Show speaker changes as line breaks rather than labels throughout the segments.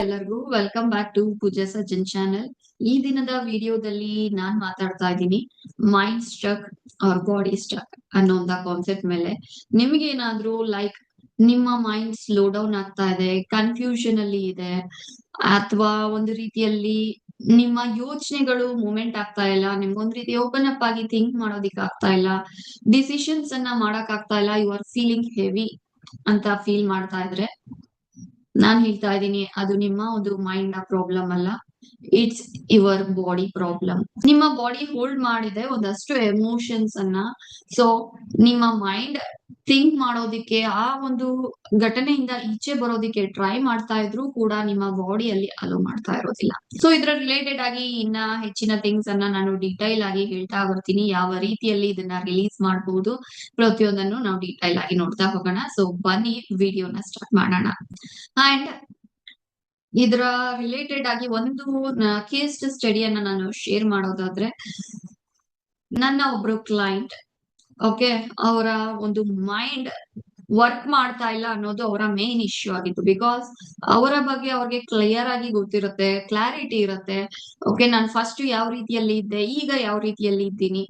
ಎಲ್ಲರಿಗೂ welcome back to Pooja Sajjan channel ಈ ದಿನದ ವಿಡಿಯೋದಲ್ಲಿ ನಾನ್ ಮಾತಾಡ್ತಾ ಇದ್ದೀನಿ. Mind stuck or body stuck ಅನ್ನೋ ಒಂದ ಕಾನ್ಸೆಪ್ಟ್ ಮೇಲೆ. ನಿಮ್ಗೆ ಏನಾದ್ರೂ ಲೈಕ್ ನಿಮ್ಮ ಮೈಂಡ್ ಸ್ಲೋ ಡೌನ್ ಆಗ್ತಾ ಇದೆ ಕನ್ಫ್ಯೂಷನ್ ಅಲ್ಲಿ ಇದೆ, ಅಥವಾ ಒಂದು ರೀತಿಯಲ್ಲಿ ನಿಮ್ಮ ಯೋಚನೆಗಳು ಮೂಮೆಂಟ್ ಆಗ್ತಾ ಇಲ್ಲ, ನಿಮ್ಗೊಂದ್ ರೀತಿ ಓಪನ್ ಅಪ್ ಆಗಿ ಥಿಂಕ್ ಮಾಡೋದಿಕ್ ಆಗ್ತಾ ಇಲ್ಲ ಡಿಸಿಷನ್ಸ್ ಅನ್ನ ಮಾಡಕ್ ಆಗ್ತಾ ಇಲ್ಲ ಯು ಆರ್ ಫೀಲಿಂಗ್ ಹೆವಿ ಅಂತ ಫೀಲ್ ಮಾಡ್ತಾ ಇದ್ರೆ. ನಾನ್ ಹೇಳ್ತಾ ಇದ್ದೀನಿ ಅದು ನಿಮ್ಮ ಒಂದು ಮೈಂಡ್ನ ಪ್ರಾಬ್ಲಮ್ ಅಲ್ಲ. ಇಟ್ಸ್ ಯುವರ್ ಬಾಡಿ ಪ್ರಾಬ್ಲಮ್ ನಿಮ್ಮ ಬಾಡಿ ಹೋಲ್ಡ್ ಮಾಡಿದೆ ಒಂದಷ್ಟು ಎಮೋಷನ್ಸ್ ಅನ್ನ. ಸೊ ನಿಮ್ಮ ಮೈಂಡ್ ಥಿಂಕ್ ಮಾಡೋದಿಕ್ಕೆ ಆ ಒಂದು ಘಟನೆಯಿಂದ ಈಚೆ ಬರೋದಿಕ್ಕೆ ಟ್ರೈ ಮಾಡ್ತಾ ಇದ್ರು ಕೂಡ ನಿಮ್ಮ ಬಾಡಿಯಲ್ಲಿ ಅಲೋ ಮಾಡ್ತಾ ಇರೋದಿಲ್ಲ. ಸೊ ಇದ್ರ ರಿಲೇಟೆಡ್ ಆಗಿ ಇನ್ನ ಹೆಚ್ಚಿನ ಥಿಂಗ್ಸ್ ಅನ್ನ ನಾನು ಡಿಟೈಲ್ ಆಗಿ ಹೇಳ್ತಾ ಬರ್ತೀನಿ. ಯಾವ ರೀತಿಯಲ್ಲಿ ಇದನ್ನ ರಿಲೀಸ್ ಮಾಡಬಹುದು ಪ್ರತಿಯೊಂದನ್ನು ನಾವು ಡಿಟೈಲ್ ಆಗಿ ನೋಡ್ತಾ ಹೋಗೋಣ. ಸೊ ಬನ್ನಿ ವಿಡಿಯೋನ ಸ್ಟಾರ್ಟ್ ಮಾಡೋಣ. ಅಂಡ್ ಇದರ ರಿಲೇಟೆಡ್ ಆಗಿ ಒಂದು ಕೇಸ್ ಸ್ಟಡಿಯನ್ನ ನಾನು ಶೇರ್ ಮಾಡೋದಾದ್ರೆ, ನನ್ನ ಒಬ್ರು ಕ್ಲೈಂಟ್ ಓಕೆ ಅವರ ಒಂದು ಮೈಂಡ್ ವರ್ಕ್ ಮಾಡ್ತಾ ಇಲ್ಲ ಅನ್ನೋದು ಅವರ ಮೇನ್ ಇಶ್ಯೂ ಆಗಿತ್ತು. ಬಿಕಾಸ್ ಅವರ ಬಗ್ಗೆ ಅವ್ರಿಗೆ ಕ್ಲಿಯರ್ ಆಗಿ ಗೊತ್ತಿರುತ್ತೆ ಕ್ಲಾರಿಟಿ ಇರುತ್ತೆ. ಓಕೆ ನಾನು ಫಸ್ಟ್ ಯಾವ ರೀತಿಯಲ್ಲಿ ಇದ್ದೆ, ಈಗ ಯಾವ ರೀತಿಯಲ್ಲಿ ಇದ್ದೀನಿ.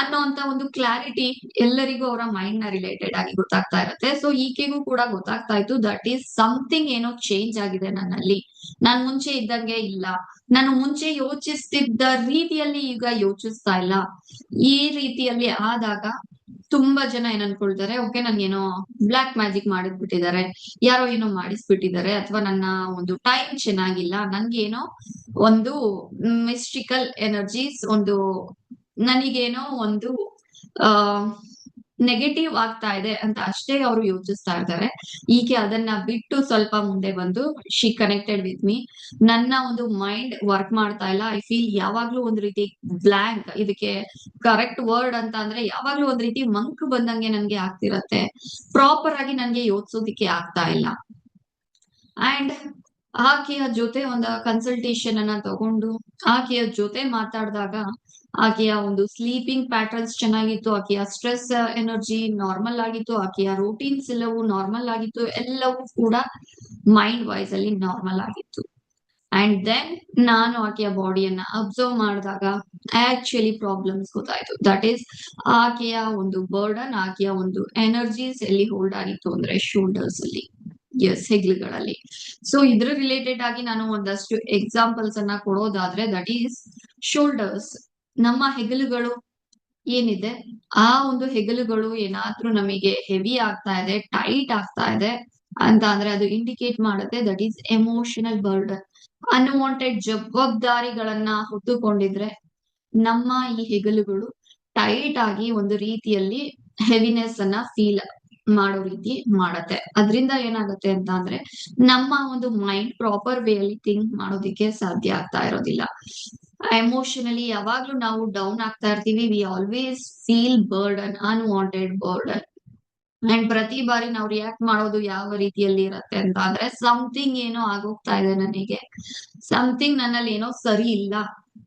ಅನ್ನೋಂತ ಒಂದು ಕ್ಲಾರಿಟಿ ಎಲ್ಲರಿಗೂ ಅವರ ಮೈಂಡ್ನ ರಿಲೇಟೆಡ್ ಆಗಿ ಗೊತ್ತಾಗ್ತಾ ಇರುತ್ತೆ. ಸೊ ಈಕೆಗೂ ಕೂಡ ಗೊತ್ತಾಗ್ತಾ ಇತ್ತು ದಟ್ ಈಸ್ ಸಮಥಿಂಗ್ ಏನೋ ಚೇಂಜ್ ಆಗಿದೆ ನನ್ನಲ್ಲಿ. ನಾನ್ ಮುಂಚೆ ಇದ್ದಂಗೆ ಇಲ್ಲ. ನಾನು ಮುಂಚೆ ಯೋಚಿಸ್ತಿದ್ದ ರೀತಿಯಲ್ಲಿ ಈಗ ಯೋಚಿಸ್ತಾ ಇಲ್ಲ. ಈ ರೀತಿಯಲ್ಲಿ ಆದಾಗ ತುಂಬಾ ಜನ ಏನ್ ಅನ್ಕೊಳ್ತಾರೆ ಓಕೆ ನನ್ಗೇನೋ ಬ್ಲಾಕ್ ಮ್ಯಾಜಿಕ್ ಮಾಡಿದ್ಬಿಟ್ಟಿದ್ದಾರೆ. ಯಾರೋ ಏನೋ ಮಾಡಿಸ್ಬಿಟ್ಟಿದ್ದಾರೆ ಅಥವಾ ನನ್ನ ಒಂದು ಟೈಮ್ ಚೆನ್ನಾಗಿಲ್ಲ. ನನ್ಗೇನೋ ಒಂದು ಮಿಸ್ಟಿಕಲ್ ಎನರ್ಜೀಸ್ ಒಂದು ನನಗೇನೋ ಒಂದು, ಆ ನೆಗೆಟಿವ್ ಆಗ್ತಾ ಇದೆ ಅಂತ ಅಷ್ಟೇ ಅವರು ಯೋಚಿಸ್ತಾ ಇದ್ದಾರೆ. ಈಕೆ ಅದನ್ನ ಬಿಟ್ಟು ಸ್ವಲ್ಪ ಮುಂದೆ ಬಂದು ಶಿ ಕನೆಕ್ಟೆಡ್ ವಿತ್ ಮೀ ನನ್ನ ಒಂದು ಮೈಂಡ್ ವರ್ಕ್ ಮಾಡ್ತಾ ಇಲ್ಲ. ಐ ಫೀಲ್ ಯಾವಾಗ್ಲೂ ಒಂದ್ ರೀತಿ ಬ್ಲಾಂಕ್ ಇದಕ್ಕೆ ಕರೆಕ್ಟ್ ವರ್ಡ್ ಅಂತ ಅಂದ್ರೆ ಯಾವಾಗ್ಲೂ ಒಂದ್ ರೀತಿ ಮಂಕ್ ಬಂದಂಗೆ ನನ್ಗೆ ಆಗ್ತಿರತ್ತೆ. ಪ್ರಾಪರ್ ಆಗಿ ನನ್ಗೆ ಯೋಚಿಸೋದಿಕ್ಕೆ ಆಗ್ತಾ ಇಲ್ಲ. ಅಂಡ್ ಆಕೆಯ ಜೊತೆ ಒಂದು ಕನ್ಸಲ್ಟೇಷನ್ ಅನ್ನ ತಗೊಂಡು, ಆಕೆಯ ಜೊತೆ ಮಾತಾಡಿದಾಗ ಆಕೆಯ ಒಂದು ಸ್ಲೀಪಿಂಗ್ ಪ್ಯಾಟರ್ನ್ಸ್ ಚೆನ್ನಾಗಿತ್ತು, ಆಕೆಯ ಸ್ಟ್ರೆಸ್ ಎನರ್ಜಿ ನಾರ್ಮಲ್ ಆಗಿತ್ತು, ಆಕೆಯ ರೂಟೀನ್ಸ್ ಎಲ್ಲವೂ ನಾರ್ಮಲ್ ಆಗಿತ್ತು, ಎಲ್ಲವೂ ಕೂಡ ಮೈಂಡ್ ವೈಸ್ ಅಲ್ಲಿ ನಾರ್ಮಲ್ ಆಗಿತ್ತು. ಅಂಡ್ ದೆನ್ ನಾನು ಆಕೆಯ ಬಾಡಿಯನ್ನ ಅಬ್ಸರ್ವ್ ಮಾಡಿದಾಗ ಆಕ್ಚುಲಿ ಪ್ರಾಬ್ಲಮ್ಸ್ ಗೊತ್ತಾಯ್ತು. ದಟ್ ಈಸ್ ಆಕೆಯ ಒಂದು ಬರ್ಡನ್ ಆಕೆಯ ಒಂದು ಎನರ್ಜೀಸ್ ಎಲ್ಲಿ ಹೋಲ್ಡ್ ಆಗಿತ್ತು ಅಂದ್ರೆ ಶೋಲ್ಡರ್ಸ್ ಅಲ್ಲಿ ಎಸ್ ಹೆಗ್ಲುಗಳಲ್ಲಿ. ಸೊ ಇದ್ರ ರಿಲೇಟೆಡ್ ಆಗಿ ನಾನು ಒಂದಷ್ಟು ಎಕ್ಸಾಂಪಲ್ಸ್ ಅನ್ನ ಕೊಡೋದಾದ್ರೆ ದಟ್ ಈಸ್ ಶೋಲ್ಡರ್ಸ್ ನಮ್ಮ ಹೆಗಲುಗಳು ಏನಿದೆ? ಆ ಒಂದು ಹೆಗಲುಗಳು ಏನಾದ್ರೂ ನಮಗೆ ಹೆವಿ ಆಗ್ತಾ ಇದೆ, ಟೈಟ್ ಆಗ್ತಾ ಇದೆ ಅಂತ ಅಂದ್ರೆ ಅದು ಇಂಡಿಕೇಟ್ ಮಾಡುತ್ತೆ. That is emotional burden unwanted ಜವಾಬ್ದಾರಿಗಳನ್ನ ಹೊತ್ತುಕೊಂಡಿದ್ರೆ ನಮ್ಮ ಈ ಹೆಗಲುಗಳು ಟೈಟ್ ಆಗಿ ಒಂದು ರೀತಿಯಲ್ಲಿ ಹೆವಿನೆಸ್ ಅನ್ನ ಫೀಲ್ ಮಾಡೋ ರೀತಿ ಮಾಡತ್ತೆ. ಅದರಿಂದ ಏನಾಗುತ್ತೆ ಅಂತ ಅಂದ್ರೆ ನಮ್ಮ ಒಂದು ಮೈಂಡ್ ಪ್ರಾಪರ್ ವೇ ಅಲ್ಲಿ ಥಿಂಕ್ ಮಾಡೋದಿಕ್ಕೆ ಸಾಧ್ಯ ಆಗ್ತಾ ಇರೋದಿಲ್ಲ. ಎಮೋಷನಲಿ ಯಾವಾಗ್ಲೂ ನಾವು ಡೌನ್ ಆಗ್ತಾ ಇರ್ತೀವಿ. We always feel burden unwanted burden and ಪ್ರತಿ ಬಾರಿ ನಾವು ರಿಯಾಕ್ಟ್ ಮಾಡೋದು ಯಾವ ರೀತಿಯಲ್ಲಿ ಇರತ್ತೆ ಅಂತ ಅಂದ್ರೆ ಸಮಥಿಂಗ್ ಏನೋ ಆಗೋಗ್ತಾ ಇದೆ ನನಗೆ. ಸಮಥಿಂಗ್ ನನ್ನಲ್ಲಿ ಏನೋ ಸರಿ ಇಲ್ಲ.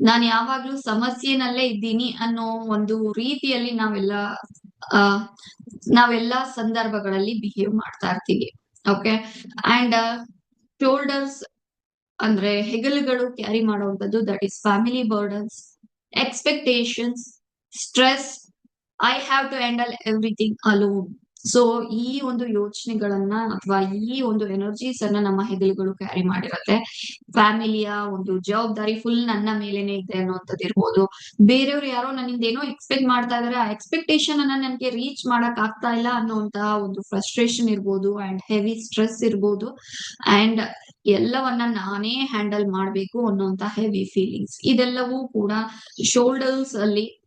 ನಾನು ಯಾವಾಗ್ಲೂ ಸಮಸ್ಯೆನಲ್ಲೇ ಇದ್ದೀನಿ ಅನ್ನೋ ಒಂದು ರೀತಿಯಲ್ಲಿ ನಾವೆಲ್ಲ, ಆ, ನಾವೆಲ್ಲಾ ಸಂದರ್ಭಗಳಲ್ಲಿ ಬಿಹೇವ್ ಮಾಡ್ತಾ ಇರ್ತೀವಿ. ಓಕೆ ಅಂಡ್ ಶೋಲ್ಡರ್ಸ್ ಅಂದ್ರೆ ಹೆಗಲುಗಳು ಕ್ಯಾರಿ ಮಾಡುವಂಥದ್ದು that is family burdens expectations stress I have to handle everything alone so ಈ ಒಂದು ಯೋಚನೆಗಳನ್ನ ಅಥವಾ ಈ ಒಂದು ಎನರ್ಜೀಸ್ ಅನ್ನ ನಮ್ಮ ಹೆಗಲುಗಳು ಕ್ಯಾರಿ ಮಾಡಿರತ್ತೆ. ಫ್ಯಾಮಿಲಿಯ ಒಂದು ಜವಾಬ್ದಾರಿ ಫುಲ್ ನನ್ನ ಮೇಲೇನೆ ಇದೆ ಅನ್ನೋಂಥದ್ದು ಇರ್ಬೋದು. ಬೇರೆಯವ್ರು ಯಾರೋ ನನ್ನಿಂದ ಏನೋ ಎಕ್ಸ್ಪೆಕ್ಟ್ ಮಾಡ್ತಾ ಇದಾರೆ, ಆ ಎಕ್ಸ್ಪೆಕ್ಟೇಷನ್ ಅನ್ನ ನನಗೆ ರೀಚ್ ಮಾಡಕ್ ಆಗ್ತಾ ಇಲ್ಲ ಅನ್ನೋಂತಹ ಒಂದು ಫ್ರಸ್ಟ್ರೇಷನ್ ಇರ್ಬೋದು ಅಂಡ್ ಹೆವಿ ಸ್ಟ್ರೆಸ್ ಇರ್ಬೋದು. ಅಂಡ್ ಎಲ್ಲವನ್ನ ನಾನೇ ಹ್ಯಾಂಡಲ್ ಮಾಡ್ಬೇಕು ಅನ್ನೋಂತ ಹೆವಿ ಫೀಲಿಂಗ್ಸ್ ಇದೆಲ್ಲವೂ ಕೂಡ ಶೋಲ್ಡರ್ಸ್ ಅಲ್ಲಿ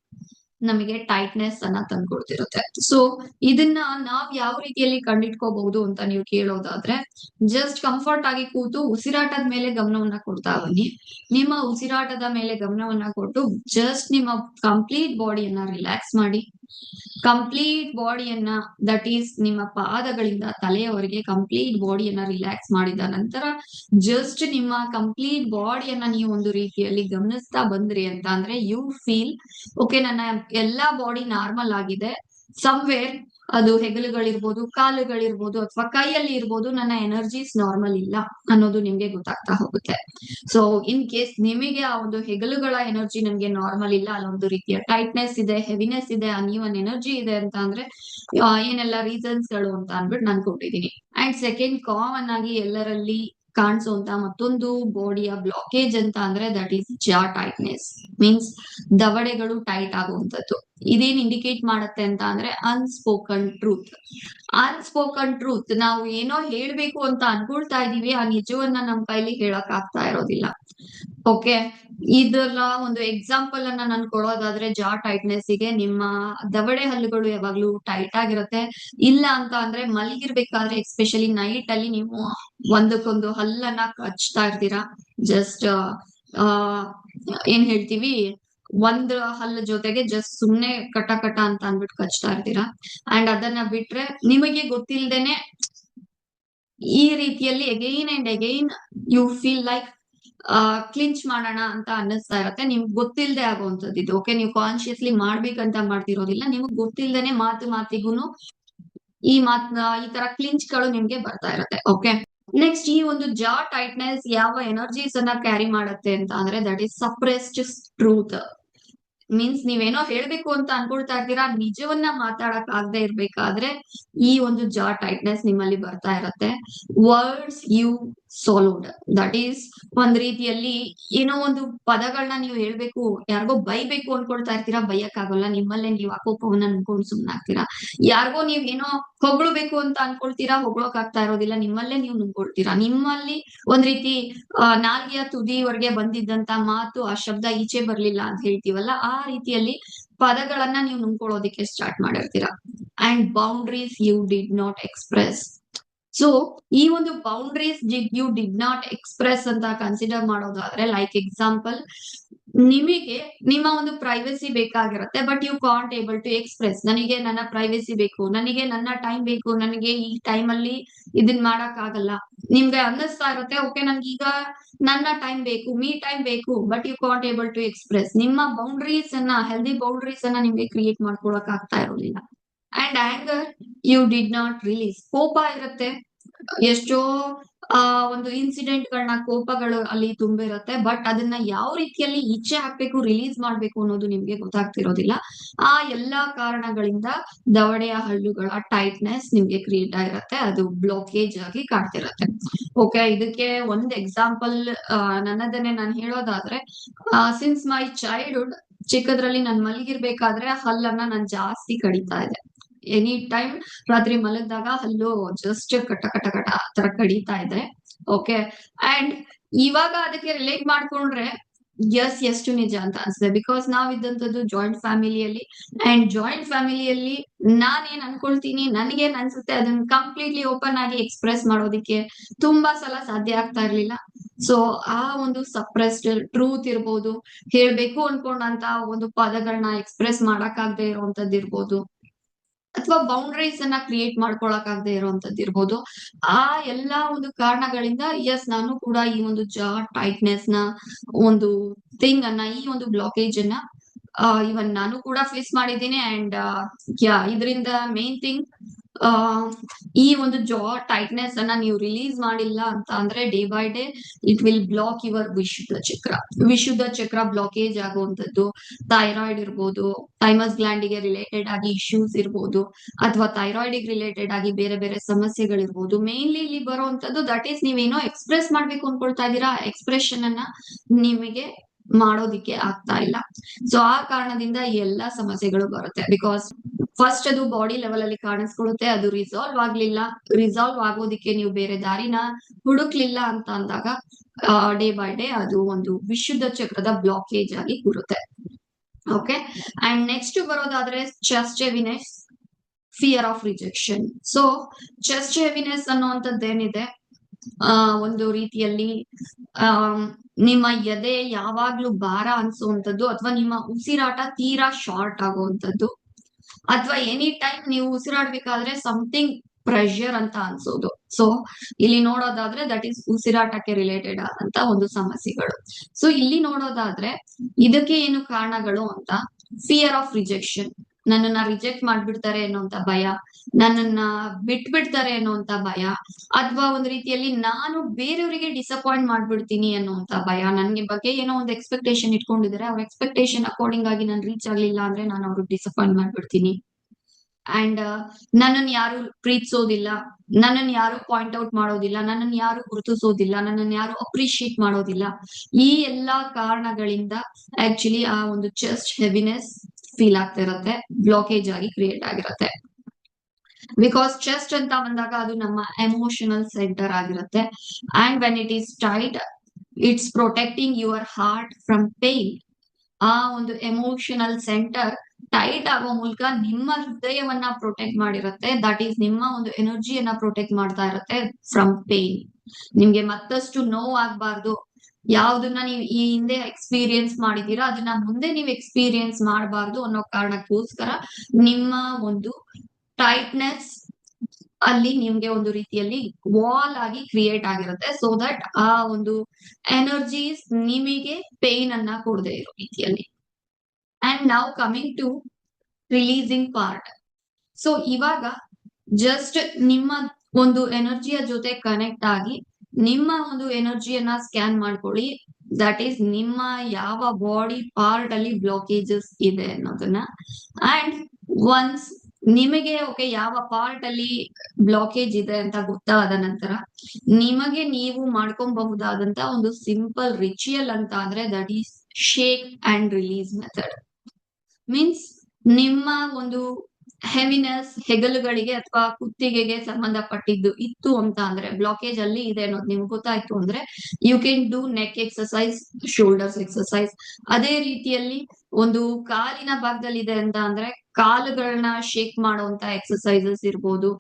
ನಮಗೆ ಟೈಟ್ನೆಸ್ ಅನ್ನ ತಂದ್ಕೊಡ್ತಿರುತ್ತೆ. ಸೊ ಇದನ್ನ ನಾವ್ ಯಾವ ರೀತಿಯಲ್ಲಿ ಕಂಡಿಟ್ಕೋಬಹುದು ಅಂತ ನೀವು ಕೇಳೋದಾದ್ರೆ ಜಸ್ಟ್ ಕಂಫರ್ಟ್ ಆಗಿ ಕೂತು ಉಸಿರಾಟದ ಮೇಲೆ ಗಮನವನ್ನ ಕೊಡ್ತಾ ಬನ್ನಿ. ನಿಮ್ಮ ಉಸಿರಾಟದ ಮೇಲೆ ಗಮನವನ್ನ ಕೊಟ್ಟು ಜಸ್ಟ್ ನಿಮ್ಮ ಕಂಪ್ಲೀಟ್ ಬಾಡಿಯನ್ನ ರಿಲ್ಯಾಕ್ಸ್ ಮಾಡಿ. ಕಂಪ್ಲೀಟ್ ಬಾಡಿಯನ್ನ ದಟ್ ಈಸ್ ನಿಮ್ಮ ಪಾದಗಳಿಂದ ತಲೆಯವರೆಗೆ ಕಂಪ್ಲೀಟ್ ಬಾಡಿಯನ್ನ ರಿಲ್ಯಾಕ್ಸ್ ಮಾಡಿದ ನಂತರ ಜಸ್ಟ್ ನಿಮ್ಮ ಕಂಪ್ಲೀಟ್ ಬಾಡಿಯನ್ನ ನೀವು ಒಂದು ರೀತಿಯಲ್ಲಿ ಗಮನಿಸ್ತಾ ಬಂದ್ರಿ ಅಂತ ಅಂದ್ರೆ ಯು ಫೀಲ್ ಓಕೆ ನನ್ನ ಎಲ್ಲಾ ಬಾಡಿ ನಾರ್ಮಲ್ ಆಗಿದೆ. ಸಮ್ವೇರ್ ಅದು ಹೆಗಲುಗಳಿರ್ಬೋದು, ಕಾಲುಗಳಿರ್ಬೋದು ಅಥವಾ ಕೈಯಲ್ಲಿ ಇರ್ಬೋದು, ನನ್ನ ಎನರ್ಜೀಸ್ ನಾರ್ಮಲ್ ಇಲ್ಲ ಅನ್ನೋದು ನಿಮ್ಗೆ ಗೊತ್ತಾಗ್ತಾ ಹೋಗುತ್ತೆ. ಸೊ ಇನ್ ಕೇಸ್ ನಿಮಗೆ ಆ ಒಂದು ಹೆಗಲುಗಳ ಎನರ್ಜಿ ನನ್ಗೆ ನಾರ್ಮಲ್ ಇಲ್ಲ ಅಲ್ಲೊಂದು ರೀತಿಯ ಟೈಟ್ನೆಸ್ ಇದೆ ಹೆವಿನೆಸ್ ಇದೆ ಅನ್ಇವನ್ ಎನರ್ಜಿ ಇದೆ ಅಂತ ಅಂದ್ರೆ ಏನೆಲ್ಲ ರೀಸನ್ಸ್ಗಳು ಅಂತ ಅನ್ಬಿಟ್ಟು ನಾನು ಕೊಟ್ಟಿದ್ದೀನಿ ಅಂಡ್ ಸೆಕೆಂಡ್ ಕಾಮನ್ ಆಗಿ ಎಲ್ಲರಲ್ಲಿ ಕಾಣಿಸುವಂತ ಮತ್ತೊಂದು ಬಾಡಿಯ ಬ್ಲಾಕೇಜ್ ಅಂತ ಅಂದ್ರೆ that is jaw tightness means ದವಡೆಗಳು tight ಆಗುವಂತದ್ದು ಇದೇನ್ ಇಂಡಿಕೇಟ್ ಮಾಡುತ್ತೆ ಅಂತ ಅಂದ್ರೆ ಅನ್ಸ್ಪೋಕನ್ ಟ್ರೂತ್ ಅನ್ಸ್ಪೋಕನ್ ಟ್ರೂತ್ ನಾವು ಏನೋ ಹೇಳ್ಬೇಕು ಅಂತ ಅನ್ಕೊಳ್ತಾ ಇದೀವಿ, ಆ ನಿಜವನ್ನ ನಮ್ ಕೈಲಿ ಹೇಳಕ್ ಆಗ್ತಾ ಇರೋದಿಲ್ಲ. ಓಕೆ ಇದರ ಒಂದು ಎಕ್ಸಾಂಪಲ್ ಅನ್ನ ನಾನು ಕೊಡೋದಾದ್ರೆ ಜಾ ಟೈಟ್ನೆಸ್ಗೆ ನಿಮ್ಮ ದವಡೆ ಹಲ್ಲುಗಳು ಯಾವಾಗ್ಲೂ ಟೈಟ್ ಆಗಿರುತ್ತೆ. ಇಲ್ಲ ಅಂತ ಅಂದ್ರೆ ಮಲಗಿರ್ಬೇಕಾದ್ರೆ ಎಸ್ಪೆಷಲಿ ನೈಟ್ ಅಲ್ಲಿ ನೀವು ಒಂದಕ್ಕೊಂದು ಹಲ್ಲನ್ನ ಕಚ್ತಾ ಇರ್ತೀರಾ. ಜಸ್ಟ್ ಆ ಏನ್ ಹೇಳ್ತೀವಿ? ಒಂದ್ ಹಲ್ಲ ಜೊತೆಗೆ ಜಸ್ಟ್ ಸುಮ್ನೆ ಕಟ ಕಟ ಅಂತ ಅಂದ್ಬಿಟ್ಟು ಕಚ್ತಾ ಇರ್ತೀರಾ. ಅಂಡ್ ಅದನ್ನ ಬಿಟ್ರೆ ನಿಮಗೆ ಗೊತ್ತಿಲ್ದೇನೆ ಈ ರೀತಿಯಲ್ಲಿ again and again you feel like clinch ಮಾಡೋಣ ಅಂತ ಅನ್ನಿಸ್ತಾ ಇರತ್ತೆ. ನಿಮ್ಗೆ ಗೊತ್ತಿಲ್ಲದೆ ಆಗುವಂತದ್ದು ಇದು. ಓಕೆ ನೀವು ಕಾನ್ಶಿಯಸ್ಲಿ ಮಾಡ್ಬೇಕಂತ ಮಾಡ್ತಿರೋದಿಲ್ಲ. ನಿಮ್ಗೆ ಗೊತ್ತಿಲ್ಲದೆ ಮಾತು ಮಾತಿಗೂನು ಈ ಮಾತ್ ಈ ತರ ಕ್ಲಿಂಚ್ಗಳು ನಿಮ್ಗೆ ಬರ್ತಾ ಇರತ್ತೆ. ಓಕೆ ನೆಕ್ಸ್ಟ್ ಈ ಒಂದು ಜಾ ಟೈಟ್ನೆಸ್ ಯಾವ ಎನರ್ಜೀಸ್ ಅನ್ನ ಕ್ಯಾರಿ ಮಾಡುತ್ತೆ ಅಂತ ಅಂದ್ರೆ that is suppressed truth means ನೀವೇನೋ ಹೇಳ್ಬೇಕು ಅಂತ ಅನ್ಕೊಳ್ತಾ ಇರ್ತೀರಾ, ನಿಜವನ್ನ ಮಾತಾಡಕ್ ಆಗದೆ ಇರ್ಬೇಕಾದ್ರೆ ಈ ಒಂದು ಜಾ ಟೈಟ್ನೆಸ್ ನಿಮ್ಮಲ್ಲಿ ಬರ್ತಾ ಇರತ್ತೆ. Words you swallowed that is ಒಂದ್ ರೀತಿಯಲ್ಲಿ ಏನೋ ಒಂದು ಪದಗಳನ್ನ ನೀವು ಹೇಳ್ಬೇಕು, ಯಾರಿಗೋ ಬೈಬೇಕು ಅನ್ಕೊಳ್ತಾ ಇರ್ತೀರಾ, ಬೈಯಕ್ಕಾಗಲ್ಲ. ನಿಮ್ಮಲ್ಲೇ ನೀವು ಅಕೋಪವನ್ನ ಕೋಪವನ್ನ ಅನ್ಕೊಂಡು ಸುಮ್ನಾಗ್ತೀರಾ ಯಾರಿಗೋ ನೀವ್ ಏನೋ ಹೊಗಳಬೇಕು ಅಂತ ಅನ್ಕೊಳ್ತೀರಾ ಹೊಗಳೋಕ್ ಆಗ್ತಾ ಇರೋದಿಲ್ಲ. ನಿಮ್ಮಲ್ಲೇ ನೀವು ನುಂಗ್ಕೊಳ್ತೀರಾ? ನಿಮ್ಮಲ್ಲಿ ಒಂದ್ ರೀತಿ ನಾಲ್ಗೆಯ ತುದಿವರೆಗೆ ಬಂದಿದ್ದಂತ ಮಾತು ಆ ಶಬ್ದ ಈಚೆ ಬರ್ಲಿಲ್ಲ ಅಂತ ಹೇಳ್ತೀವಲ್ಲ, ಆ ರೀತಿಯಲ್ಲಿ ಪದಗಳನ್ನ ನೀವು ನುಂಗ್ಕೊಳ್ಳೋದಿಕ್ಕೆ start ಮಾಡಿರ್ತೀರಾ. And boundaries you did not express so ಈ ಒಂದು boundaries you did not express ಅಂತ ಕನ್ಸಿಡರ್ ಮಾಡೋದಾದ್ರೆ ಲೈಕ್ ಎಕ್ಸಾಂಪಲ್ ನಿಮಗೆ ನಿಮ್ಮ ಒಂದು ಪ್ರೈವಸಿ ಬೇಕಾಗಿರುತ್ತೆ but you can't able to express ನನಗೆ ನನ್ನ ಪ್ರೈವಸಿ ಬೇಕು, ನನಗೆ ನನ್ನ ಟೈಮ್ ಬೇಕು, ನನಗೆ ಈ ಟೈಮ್ ಅಲ್ಲಿ ಇದನ್ ಮಾಡಕ್ ಆಗಲ್ಲ ನಿಮ್ಗೆ ಅನ್ನಿಸ್ತಾ ಇರುತ್ತೆ ಓಕೆ ನನ್ಗೆ ಈಗ ನನ್ನ ಟೈಮ್ ಬೇಕು ಮೀ ಟೈಮ್ ಬೇಕು but you can't able to express ನಿಮ್ಮ ಬೌಂಡ್ರೀಸ್ ಅನ್ನ ಹೆಲ್ದಿ ಬೌಂಡ್ರೀಸ್ ಅನ್ನ ನಿಮ್ಗೆ ಕ್ರಿಯೇಟ್ ಮಾಡ್ಕೊಳಕ್ ಆಗ್ತಾ ಇರೋದಿಲ್ಲ. And anger you did not release ಕೋಪ ಇರುತ್ತೆ. ಎಷ್ಟೋ ಆ ಒಂದು ಇನ್ಸಿಡೆಂಟ್ ಗಳನ್ನ ಕೋಪಗಳು ಅಲ್ಲಿ ತುಂಬಿರುತ್ತೆ. ಬಟ್ ಅದನ್ನ ಯಾವ ರೀತಿಯಲ್ಲಿ ಈಚೆ ಹಾಕ್ಬೇಕು ರಿಲೀಸ್ ಮಾಡ್ಬೇಕು ಅನ್ನೋದು ನಿಮ್ಗೆ ಗೊತ್ತಾಗ್ತಿರೋದಿಲ್ಲ. ಆ ಎಲ್ಲಾ ಕಾರಣಗಳಿಂದ ದವಡೆಯ ಹಲ್ಲುಗಳ ಟೈಟ್ನೆಸ್ ನಿಮ್ಗೆ ಕ್ರಿಯೇಟ್ ಆಗಿರುತ್ತೆ. ಅದು ಬ್ಲಾಕೇಜ್ ಆಗಿ ಕಾಣ್ತಿರತ್ತೆ. ಓಕೆ ಇದಕ್ಕೆ ಒಂದ್ ಎಕ್ಸಾಂಪಲ್ ನನ್ನದನ್ನೇ ನಾನು ಹೇಳೋದಾದ್ರೆ ಸಿನ್ಸ್ ಮೈ ಚೈಲ್ಡ್ಹುಡ್ ಚಿಕ್ಕದ್ರಲ್ಲಿ ನಾನು ಮಲಗಿರ್ಬೇಕಾದ್ರೆ ಹಲ್ಲನ್ನ ನಾನ್ ಜಾಸ್ತಿ ಕಡಿತಾ ಇದೆ ಎನಿ ಟೈಮ್ ರಾತ್ರಿ ಮಲಗಿದಾಗ ಹಲ್ಲು ಜಸ್ಟ್ ಕಟ ಕಟ ಕಟ ತರ ಕಡಿತಾ ಇದೆ ಓಕೆ ಅಂಡ್ ಇವಾಗ ಅದಕ್ಕೆ ರಿಲೇಟ್ ಮಾಡ್ಕೊಂಡ್ರೆ ಎಸ್ ಎಷ್ಟು ನಿಜ ಅಂತ ಅನ್ಸುತ್ತೆ. ಬಿಕಾಸ್ ನಾವ್ ಇದ್ದಂಥದ್ದು ಜಾಯಿಂಟ್ ಫ್ಯಾಮಿಲಿಯಲ್ಲಿ ಅಂಡ್ ಜಾಯಿಂಟ್ ಫ್ಯಾಮಿಲಿಯಲ್ಲಿ ನಾನೇನ್ ಅನ್ಕೊಳ್ತೀನಿ, ನನ್ಗೇನ್ ಅನ್ಸುತ್ತೆ ಅದನ್ನ ಕಂಪ್ಲೀಟ್ಲಿ ಓಪನ್ ಆಗಿ ಎಕ್ಸ್ಪ್ರೆಸ್ ಮಾಡೋದಿಕ್ಕೆ ತುಂಬಾ ಸಲ ಸಾಧ್ಯ ಆಗ್ತಾ ಇರ್ಲಿಲ್ಲ. ಸೊ ಆ ಒಂದು ಸಪ್ರೆಸ್ಡ್ ಟ್ರೂತ್ ಇರ್ಬೋದು, ಹೇಳ್ಬೇಕು ಅನ್ಕೊಂಡಂತ ಒಂದು ಪದಗಳನ್ನ ಎಕ್ಸ್ಪ್ರೆಸ್ ಮಾಡಕ್ಕಾಗದೆ ಇರುವಂತದ್ದು ಇರ್ಬೋದು ಅಥವಾ ಬೌಂಡ್ರೀಸ್ ಅನ್ನ ಕ್ರಿಯೇಟ್ ಮಾಡ್ಕೊಳಕ್ ಆಗದೆ ಇರುವಂತದ್ದು ಇರ್ಬೋದು. ಆ ಎಲ್ಲಾ ಒಂದು ಕಾರಣಗಳಿಂದ ಎಸ್ ನಾನು ಕೂಡ ಈ ಒಂದು ಜಾ ಟೈಟ್ನೆಸ್ನ ಒಂದು ಥಿಂಗ್ ಅನ್ನ, ಈ ಒಂದು ಬ್ಲಾಕೇಜ್ ಅನ್ನ ಇವನ್ ನಾನು ಕೂಡ ಫೇಸ್ ಮಾಡಿದ್ದೀನಿ. ಅಂಡ್ ಯಾ ಇದರಿಂದ ಮೇನ್ ಥಿಂಗ್ ಈ ಒಂದು ಜಾ ಟೈಟ್ನೆಸ್ ಅನ್ನ ನೀವು ರಿಲೀಸ್ ಮಾಡಿಲ್ಲ ಅಂತ ಅಂದ್ರೆ day by day it will block your Vishuddha chakra. Vishuddha chakra blockage ಆಗುವಂತದ್ದು thyroid ಇರ್ಬೋದು ಥೈಮಸ್ ಗ್ಲ್ಯಾಂಡ್ಗೆ ರಿಲೇಟೆಡ್ ಆಗಿ ಇಶ್ಯೂಸ್ ಇರ್ಬೋದು, ಅಥವಾ ಥೈರಾಯ್ಡ್ ರಿಲೇಟೆಡ್ ಆಗಿ ಬೇರೆ ಬೇರೆ ಸಮಸ್ಯೆಗಳಿರ್ಬೋದು ಮೇನ್ಲಿ ಇಲ್ಲಿ ಬರುವಂತದ್ದು ದಟ್ ಈಸ್ ನೀವೇನೋ ಎಕ್ಸ್ಪ್ರೆಸ್ ಮಾಡ್ಬೇಕು ಅನ್ಕೊಳ್ತಾ ಇದೀರಾ ಎಕ್ಸ್ಪ್ರೆಷನ್ ಅನ್ನ ನಿಮಗೆ ಮಾಡೋದಿಕ್ಕೆ ಆಗ್ತಾ ಇಲ್ಲ. ಸೊ ಆ ಕಾರಣದಿಂದ ಎಲ್ಲಾ ಸಮಸ್ಯೆಗಳು ಬರುತ್ತೆ ಬಿಕಾಸ್ ಫಸ್ಟ್ ಅದು ಬಾಡಿ ಲೆವೆಲ್ ಅಲ್ಲಿ ಕಾಣಿಸ್ಕೊಳ್ಳುತ್ತೆ, ಅದು ರಿಸಾಲ್ವ್ ಆಗ್ಲಿಲ್ಲ. ರಿಸಾಲ್ವ್ ಆಗೋದಿಕ್ಕೆ ನೀವು ಬೇರೆ ದಾರಿನ ಹುಡುಕ್ಲಿಲ್ಲ ಅಂತ ಅಂದಾಗ ಡೇ ಬೈ ಡೇ ಅದು ಒಂದು ವಿಶುದ್ಧ ಚಕ್ರದ ಬ್ಲಾಕೇಜ್ ಆಗಿ ಕೂರುತ್ತೆ. ಓಕೆ ಅಂಡ್ ನೆಕ್ಸ್ಟ್ ಬರೋದಾದ್ರೆ chest heaviness fear of rejection so chest heaviness ಅನ್ನುವಂಥದ್ದು ಏನಿದೆ ಒಂದು ರೀತಿಯಲ್ಲಿ ಆ ನಿಮ್ಮ ಎದೆ ಯಾವಾಗ್ಲೂ ಭಾರ ಅನ್ಸುವಂಥದ್ದು ಅಥವಾ ನಿಮ್ಮ ಉಸಿರಾಟ ತೀರಾ ಶಾರ್ಟ್ ಆಗುವಂಥದ್ದು ಅಥವಾ ಎನಿ ಟೈಮ್ ನೀವು ಉಸಿರಾಡ್ಬೇಕಾದ್ರೆ ಸಮಥಿಂಗ್ ಪ್ರೆಷರ್ ಅಂತ ಅನ್ಸೋದು. ಸೊ ಇಲ್ಲಿ ನೋಡೋದಾದ್ರೆ ದಟ್ ಈಸ್ ಉಸಿರಾಟಕ್ಕೆ ರಿಲೇಟೆಡ್ ಆದಂತ ಒಂದು ಸಮಸ್ಯೆಗಳು. ಸೊ ಇಲ್ಲಿ ನೋಡೋದಾದ್ರೆ ಇದಕ್ಕೆ ಏನು ಕಾರಣಗಳು ಅಂತ? ಫಿಯರ್ ಆಫ್ ರಿಜೆಕ್ಷನ್ ನನ್ನನ್ನ ರಿಜೆಕ್ಟ್ ಮಾಡ್ಬಿಡ್ತಾರೆ ಅನ್ನೋಂತ ಭಯ, ನನ್ನನ್ನ ಬಿಟ್ಬಿಡ್ತಾರೆ ಅನ್ನೋಂತ ಭಯ, ಅಥವಾ ಒಂದ್ ರೀತಿಯಲ್ಲಿ ನಾನು ಬೇರೆಯವರಿಗೆ ಡಿಸಪಾಯಿಂಟ್ ಮಾಡ್ಬಿಡ್ತೀನಿ ಅನ್ನೋಂತ ಭಯ. ನನ್ಗೆ ಬಗ್ಗೆ ಏನೋ ಒಂದು ಎಕ್ಸ್ಪೆಕ್ಟೇಷನ್ ಇಟ್ಕೊಂಡಿದ್ದಾರೆ ಅವ್ರ ಎಕ್ಸ್ಪೆಕ್ಟೇಷನ್ ಅಕಾರ್ಡಿಂಗ್ ಆಗಿ ನಾನು ರೀಚ್ ಆಗ್ಲಿಲ್ಲ ಅಂದ್ರೆ ನಾನು ಅವ್ರಿಗೆ ಡಿಸಪಾಯಿಂಟ್ ಮಾಡ್ಬಿಡ್ತೀನಿ. ಅಂಡ್ ನನ್ನನ್ನು ಯಾರು ಪ್ರೀತಿಸೋದಿಲ್ಲ ನನ್ನನ್ನು ಯಾರು ಪಾಯಿಂಟ್ ಔಟ್ ಮಾಡೋದಿಲ್ಲ ನನ್ನನ್ನು ಯಾರು ಗುರುತಿಸೋದಿಲ್ಲ ನನ್ನನ್ನು ಯಾರು ಅಪ್ರಿಶಿಯೇಟ್ ಮಾಡೋದಿಲ್ಲ. ಈ ಎಲ್ಲಾ ಕಾರಣಗಳಿಂದ ಆಕ್ಚುಲಿ ಆ ಒಂದು ಚೆಸ್ಟ್ ಹೆವಿನೆಸ್ ಫೀಲ್ ಆಗ್ತಾ ಇರತ್ತೆ ಬ್ಲಾಕೇಜ್ ಆಗಿ ಕ್ರಿಯೇಟ್ ಆಗಿರತ್ತೆ. ಬಿಕಾಸ್ ಚೆಸ್ಟ್ ಅಂತ ಬಂದಾಗ ಅದು ನಮ್ಮ ಎಮೋಷನಲ್ ಸೆಂಟರ್ ಆಗಿರುತ್ತೆ. And when it is tight it's protecting your heart from pain ಆ ಒಂದು ಎಮೋಷನಲ್ ಸೆಂಟರ್ ಟೈಟ್ ಆಗೋ ಮೂಲಕ ನಿಮ್ಮ ಹೃದಯವನ್ನ ಪ್ರೊಟೆಕ್ಟ್ ಮಾಡಿರುತ್ತೆ. ದಟ್ ಈಸ್ ನಿಮ್ಮ ಒಂದು ಎನರ್ಜಿಯನ್ನ ಪ್ರೊಟೆಕ್ಟ್ ಮಾಡ್ತಾ ಇರುತ್ತೆ ಫ್ರಮ್ ಪೇನ್ ನಿಮ್ಗೆ ಮತ್ತಷ್ಟು ನೋವು ಆಗ್ಬಾರ್ದು ಯಾವ್ದನ್ನ ನೀವು ಈ ಹಿಂದೆ ಎಕ್ಸ್ಪೀರಿಯನ್ಸ್ ಮಾಡಿದೀರಾ ಅದನ್ನ ಮುಂದೆ ನೀವು ಎಕ್ಸ್ಪೀರಿಯನ್ಸ್ ಮಾಡಬಾರ್ದು ಅನ್ನೋ ಕಾರಣಕ್ಕೋಸ್ಕರ ನಿಮ್ಮ ಒಂದು ಟೈಟ್ನೆಸ್ ಅಲ್ಲಿ ನಿಮ್ಗೆ ಒಂದು ರೀತಿಯಲ್ಲಿ ವಾಲ್ ಆಗಿ ಕ್ರಿಯೇಟ್ ಆಗಿರುತ್ತೆ ಸೊ ದಟ್ ಆ ಒಂದು ಎನರ್ಜೀಸ್ ನಿಮಗೆ ಪೇನ್ ಅನ್ನ ಕೊಡದೆ ಇರೋ ರೀತಿಯಲ್ಲಿ. ಅಂಡ್ ನಾವು coming to releasing part so ಇವಾಗ ಜಸ್ಟ್ ನಿಮ್ಮ ಒಂದು ಎನರ್ಜಿಯ ಜೊತೆ ಕನೆಕ್ಟ್ ಆಗಿ ನಿಮ್ಮ ಒಂದು ಎನರ್ಜಿಯನ್ನ ಸ್ಕ್ಯಾನ್ ಮಾಡ್ಕೊಳ್ಳಿ. ದಟ್ ಈಸ್ ನಿಮ್ಮ ಯಾವ ಬಾಡಿ ಪಾರ್ಟ್ ಅಲ್ಲಿ ಬ್ಲಾಕೇಜಸ್ ಇದೆ ಅನ್ನೋದನ್ನ. ಅಂಡ್ ಒನ್ಸ್ ನಿಮಗೆ ಓಕೆ ಯಾವ ಪಾರ್ಟ್ ಅಲ್ಲಿ ಬ್ಲಾಕೇಜ್ ಇದೆ ಅಂತ ಗೊತ್ತಾದ ನಂತರ ನಿಮಗೆ ನೀವು ಮಾಡ್ಕೊಬಹುದಾದಂತ ಒಂದು ಸಿಂಪಲ್ ರಿಚುಯಲ್ ಅಂತ ಅಂದ್ರೆ that is shake and release method means ನಿಮ್ಮ ಒಂದು ಹೆವಿನೆಸ್, ಹೆಗಲುಗಳಿಗೆ ಅಥವಾ ಕುತ್ತಿಗೆಗೆ ಸಂಬಂಧಪಟ್ಟಿದ್ದು ಇತ್ತು ಅಂತ ಅಂದ್ರೆ ಬ್ಲಾಕೇಜ್ ಅಲ್ಲಿ ಇದೆ ಅನ್ನೋದು ನಿಮ್ಗೆ ಗೊತ್ತಾಯ್ತು ಅಂದ್ರೆ you can do neck exercise shoulders exercise ಅದೇ ರೀತಿಯಲ್ಲಿ ಒಂದು ಕಾಲಿನ ಭಾಗದಲ್ಲಿ ಇದೆ ಅಂತ ಅಂದ್ರೆ ಕಾಲುಗಳನ್ನ ಶೇಕ್ ಮಾಡುವಂತ ಎಕ್ಸಸೈಸಸ್ ಇರ್ಬೋದು.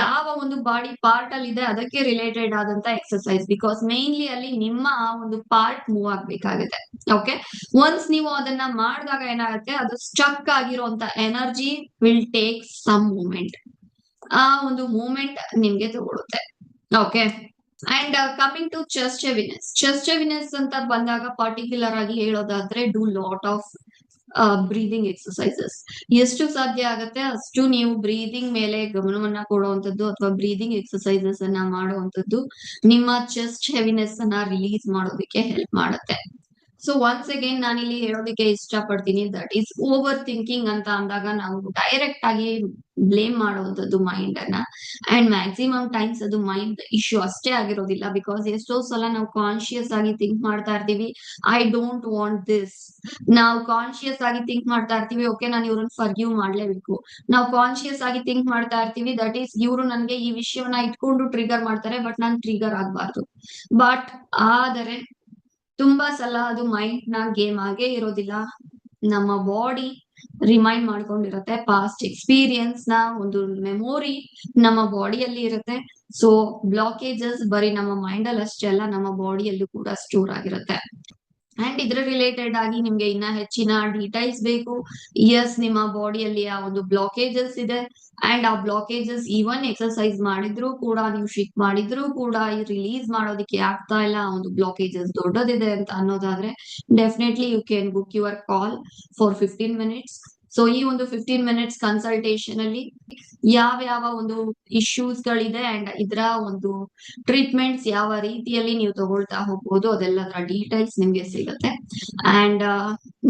ಯಾವ ಒಂದು ಬಾಡಿ ಪಾರ್ಟ್ ಅಲ್ಲಿ ಇದೆ, ಅದಕ್ಕೆ ರಿಲೇಟೆಡ್ ಆದಂತ ಎಕ್ಸಸೈಸ್ ಬಿಕಾಸ್ ಮೇನ್ಲಿ ಅಲ್ಲಿ ನಿಮ್ಮ ಆ ಒಂದು ಪಾರ್ಟ್ ಮೂವ್ ಆಗ್ಬೇಕಾಗುತ್ತೆ. ಓಕೆ ಒನ್ಸ್ ನೀವು ಅದನ್ನ ಮಾಡಿದಾಗ ಏನಾಗುತ್ತೆ, ಅದು ಸ್ಟಕ್ ಆಗಿರುವಂತ energy will take some moment ಆ ಒಂದು ಮೂಮೆಂಟ್ ನಿಮ್ಗೆ ತಗೊಳುತ್ತೆ. Okay and coming to chest heaviness chest heaviness ಅಂತ ಬಂದಾಗ ಪರ್ಟಿಕ್ಯುಲರ್ ಆಗಿ ಹೇಳೋದಾದ್ರೆ do lot of breathing exercises ಎಷ್ಟು ಸಾಧ್ಯ ಆಗುತ್ತೆ ಅಷ್ಟು ನೀವು ಬ್ರೀದಿಂಗ್ ಮೇಲೆ ಗಮನವನ್ನ ಕೊಡುವಂತದ್ದು ಅಥವಾ ಬ್ರೀದಿಂಗ್ ಎಕ್ಸಸೈಸಸ್ ಅನ್ನ ಮಾಡುವಂತದ್ದು ನಿಮ್ಮ ಚೆಸ್ಟ್ ಹೆವಿನೆಸ್ ಅನ್ನ ರಿಲೀಸ್ ಮಾಡೋದಕ್ಕೆ ಹೆಲ್ಪ್ ಮಾಡುತ್ತೆ. ಸೊ ಒನ್ಸ್ ಅಗೇನ್ ಇಲ್ಲಿ ಹೇಳೋದಕ್ಕೆ ಇಷ್ಟ ಪಡ್ತೀನಿ ದಟ್ ಈಸ್ ಓವರ್ ಥಿಂಕಿಂಗ್ ಅಂತ ಅಂದಾಗ ನಾವು ಡೈರೆಕ್ಟ್ ಆಗಿ ಬ್ಲೇಮ್ ಮಾಡುವಂತದ್ದು ಮೈಂಡ್ ಅನ್ನ. ಅಂಡ್ ಮ್ಯಾಕ್ಸಿಮಮ್ ಟೈಮ್ಸ್ ಅದು ಮೈಂಡ್ ಇಶ್ಯೂ ಅಷ್ಟೇ ಆಗಿರೋದಿಲ್ಲ ಬಿಕಾಸ್ ಎಷ್ಟೋ ಸಲ ನಾವು ಕಾನ್ಶಿಯಸ್ ಆಗಿ ಥಿಂಕ್ ಮಾಡ್ತಾ ಇರ್ತೀವಿ. ಐ ಡೋಂಟ್ ವಾಂಟ್ ದಿಸ್ ನಾವು ಕಾನ್ಶಿಯಸ್ ಆಗಿ ಥಿಂಕ್ ಮಾಡ್ತಾ ಇರ್ತೀವಿ. ಓಕೆ ನಾನು ಇವ್ರನ್ನ ಫರ್ಗ್ಯೂ ಮಾಡ್ಲೇಬೇಕು. ನಾವು ಕಾನ್ಶಿಯಸ್ ಆಗಿ ಥಿಂಕ್ ಮಾಡ್ತಾ ಇರ್ತೀವಿ. ದಟ್ ಈಸ್ ಇವರು ನನಗೆ ಈ ವಿಷಯವನ್ನ ಇಟ್ಕೊಂಡು ಟ್ರಿಗರ್ ಮಾಡ್ತಾರೆ ಬಟ್ ನಾನು ಟ್ರಿಗರ್ ಆಗ್ಬಾರ್ದು. ಬಟ್ ಆದರೆ ತುಂಬಾ ಸಲ ಅದು ಮೈಂಡ್ನ ಗೇಮ್ ಆಗೇ ಇರೋದಿಲ್ಲ. ನಮ್ಮ ಬಾಡಿ ರಿಮೈಂಡ್ ಮಾಡ್ಕೊಂಡಿರತ್ತೆ ಪಾಸ್ಟ್ ಎಕ್ಸ್ಪೀರಿಯನ್ಸ್ನ ಒಂದು ಮೆಮೊರಿ ನಮ್ಮ ಬಾಡಿಯಲ್ಲಿ ಇರುತ್ತೆ. ಸೊ ಬ್ಲಾಕೇಜಸ್ ಬರೀ ನಮ್ಮ ಮೈಂಡ್ ಅಲ್ಲಿ ಅಷ್ಟೇ ಅಲ್ಲ, ನಮ್ಮ ಬಾಡಿಯಲ್ಲೂ ಕೂಡ ಸ್ಟೋರ್ ಆಗಿರುತ್ತೆ. ಅಂಡ್ ಇದ್ರ ರಿಲೇಟೆಡ್ ಆಗಿ ನಿಮ್ಗೆ ಇನ್ನ ಹೆಚ್ಚಿನ ಡೀಟೈಲ್ಸ್ ಬೇಕು. ಎಸ್ ನಿಮ್ಮ ಬಾಡಿಯಲ್ಲಿ ಆ ಒಂದು ಬ್ಲಾಕೇಜಸ್ ಇದೆ. ಅಂಡ್ ಆ ಬ್ಲಾಕೇಜಸ್ ಈವನ್ ಎಕ್ಸರ್ಸೈಸ್ ಮಾಡಿದ್ರು ಕೂಡ, ನೀವು ಶಿಕ್ ಮಾಡಿದ್ರು ಕೂಡ ರಿಲೀಸ್ ಮಾಡೋದಕ್ಕೆ ಆಗ್ತಾ ಇಲ್ಲ. ಆ ಒಂದು ಬ್ಲಾಕೇಜಸ್ ದೊಡ್ಡದಿದೆ ಅಂತ ಅನ್ನೋದಾದ್ರೆ definitely you can book your call for fifteen minutes so ಈ ಒಂದು ಫಿಫ್ಟೀನ್ ಮಿನಿಟ್ಸ್ ಕನ್ಸಲ್ಟೇಷನ್ ಅಲ್ಲಿ ಯಾವ ಯಾವ ಒಂದು ಇಶ್ಯೂಸ್ ಗಳಿದೆ ಅಂಡ್ ಇದರ ಒಂದು ಟ್ರೀಟ್ಮೆಂಟ್ಸ್ ಯಾವ ರೀತಿಯಲ್ಲಿ ನೀವು ತಗೊಳ್ತಾ ಹೋಗ್ಬೋದು ಅದೆಲ್ಲದರ ಡೀಟೇಲ್ಸ್ ನಿಮ್ಗೆ ಸಿಗುತ್ತೆ. ಅಂಡ್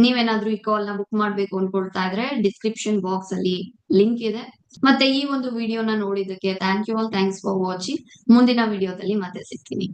ನೀವೇನಾದ್ರೂ ಈ ಕಾಲ್ನ ಬುಕ್ ಮಾಡ್ಬೇಕು ಅನ್ಕೊಳ್ತಾ ಇದ್ರೆ ಡಿಸ್ಕ್ರಿಪ್ಷನ್ ಬಾಕ್ಸ್ ಅಲ್ಲಿ ಲಿಂಕ್ ಇದೆ. ಮತ್ತೆ ಈ ಒಂದು ವಿಡಿಯೋನ ನೋಡಿದಕ್ಕೆ thank you all thanks for watching ಮುಂದಿನ ವಿಡಿಯೋದಲ್ಲಿ ಮತ್ತೆ ಸಿಗ್ತೀನಿ.